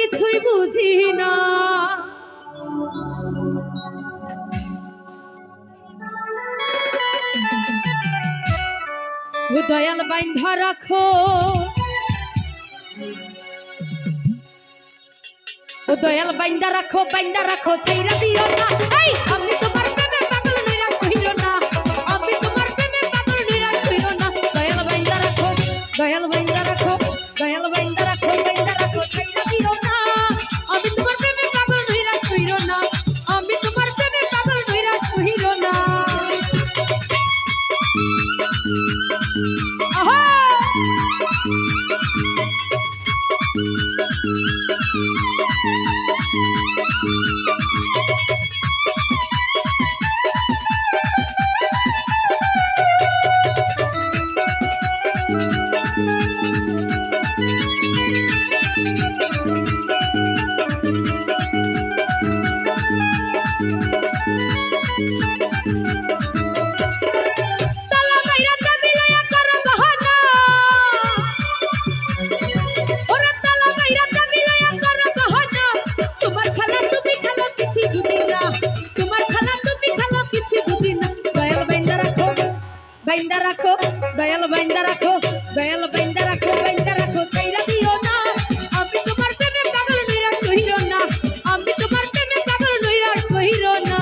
কিছুই বুঝি না। দয়াল বাইন্ধা রাখো। দয়াল বাইন্দা রাখো বাইন্দা রাখো ছাইরা দিও না। এই, আমি তোমার প্রেমে পাগল নইরা কইরো না। আমি তোমার প্রেমে পাগল নইরা কইরো না। দয়াল বাইন্দা রাখো, দয়াল বাইন্দা রাখো, দয়াল বাইন্দা রাখো, দয়াল বাইন্দা রাখো বাইন্দা রাখো চাইরা দিও না। আমি তোমার প্রেমে পাগল নইরা কহিরো না। আমি তোমার প্রেমে পাগল নইরা কহিরো না।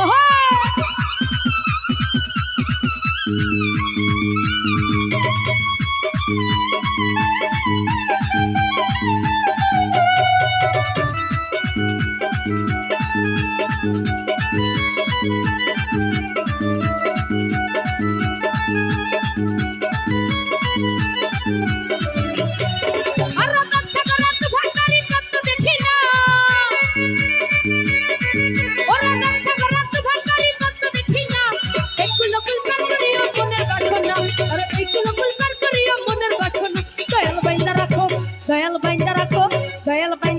ওহো! আর রাখো দয়াল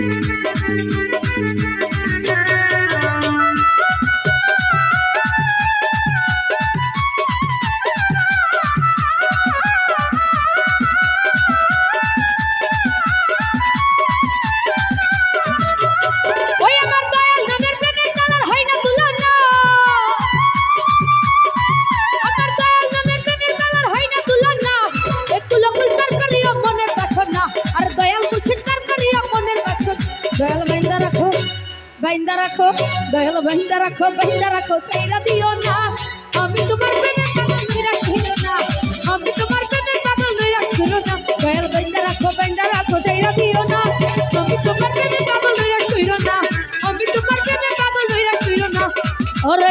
Música বাইন্দা রাখো, দয়াল বাইন্দা রাখো বাইন্দা রাখো চাইরা দিও না। আমি তোমার প্রেমে পাগল কইরো না। আমি তোমার প্রেমে পাগল কইরো না। দয়াল বাইন্দা রাখো বাইন্দা রাখো চাইরা দিও না। আমি তোমার প্রেমে পাগল কইরো না। আমি তোমার প্রেমে পাগল কইরো না। ওরে